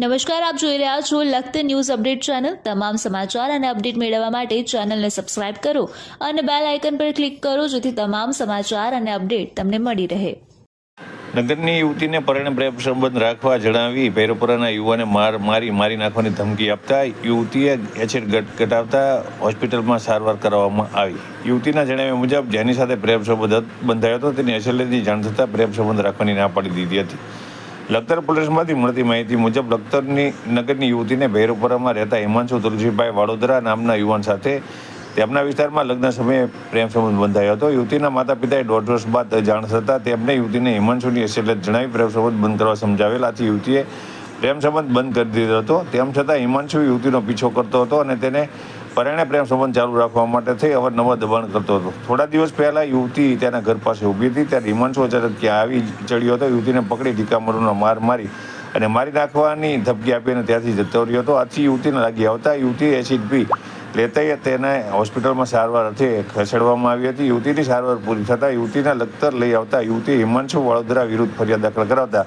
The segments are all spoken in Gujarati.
નમસ્કાર, આપ જોઈ રહ્યા છો લખત ન્યૂઝ અપડેટ ચેનલ. તમામ સમાચાર અને અપડેટ મેળવવા માટે ચેનલને સબસ્ક્રાઇબ કરો અને બેલ આઇકન પર ક્લિક કરો જેથી તમામ સમાચાર અને અપડેટ તમને મળી રહે. નગરની યુવતીને પરણે પ્રેમ સંબંધ રાખવા જણાવી ભૈરવપુરાના યુવાને માર મારી મારી નાખવાની ધમકી આપતા યુવતીએ એસિડ ગટગટાવતા હોસ્પિટલમાં સારવાર કરાવવામાં આવી. યુવતીના જણાવ્યા મુજબ, જેની સાથે પ્રેમ સંબંધ બંધાયો હતો, તેની એસએલએની જાણ થતાં પ્રેમ સંબંધ રાખવાની ના પાડી દીધી હતી. લખતર પોલીસમાંથી મળતી માહિતી મુજબ લખતરની નગરની યુવતીને ભૈરવપુરામાં રહેતા હિમાંશુ તુલસીભાઈ વાડોદરા નામના યુવાન સાથે તેમના વિસ્તારમાં લગ્ન સમયે પ્રેમ સંબંધ બંધાયો હતો. યુવતીના માતા પિતાએ દોઢ વર્ષ બાદ જાણ થતાં તેમને યુવતીને હિમાંશુની એસેલેટ જણાવી પ્રેમ સંબંધ બંધ કરવા સમજાવેલ. આથી યુવતીએ પ્રેમ સંબંધ બંધ કરી દીધો હતો. તેમ છતાં હિમાંશુ યુવતીનો પીછો કરતો હતો અને તેને પરણે પ્રેમ સંબંધ ચાલુ રાખવા માટે થઈ અવારનવાર દબાણ કરતો હતો. થોડા દિવસ પહેલા યુવતી તેના ઘર પાસે ઊભી હતી, ત્યારે હિમાંશુ અચાનક ત્યાં આવી ચડ્યો હતો. યુવતીને પકડી ઢીકામરોનો માર મારી અને મારી નાખવાની ધમકી આપીને ત્યાંથી જતો રહ્યો હતો. આથી યુવતીને લાગી આવતા યુવતી એસિડ પી લેતા તેને હોસ્પિટલમાં સારવાર અર્થે ખસેડવામાં આવી હતી. યુવતીની સારવાર પૂરી થતાં યુવતીના લખતર લઈ આવતા યુવતી હિમાંશુ વડોદરા વિરુદ્ધ ફરિયાદ દાખલ કરાવતા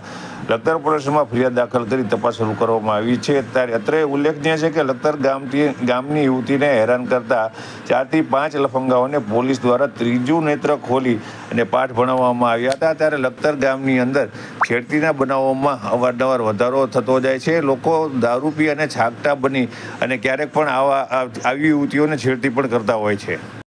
લખતર પોલીસમાં ફરિયાદ દાખલ કરી તપાસ શરૂ કરવામાં આવી છે. ત્યારે અત્રે ઉલ્લેખનીય છે કે લખતર ગામથી ગામની યુવતીને હેરાન કરતા ચારથી પાંચ લફંગાઓને પોલીસ દ્વારા ત્રીજું નેત્ર ખોલી અને પાઠ ભણાવવામાં આવ્યા હતા. ત્યારે લખતર ગામની અંદર ખેડતીના બનાવોમાં અવારનવાર વધારો થતો જાય છે. લોકો દારૂ પી અને છાકટા બની અને ક્યારેક પણ આવા આવી યુવતીઓને છેડતી પણ કરતા હોય છે.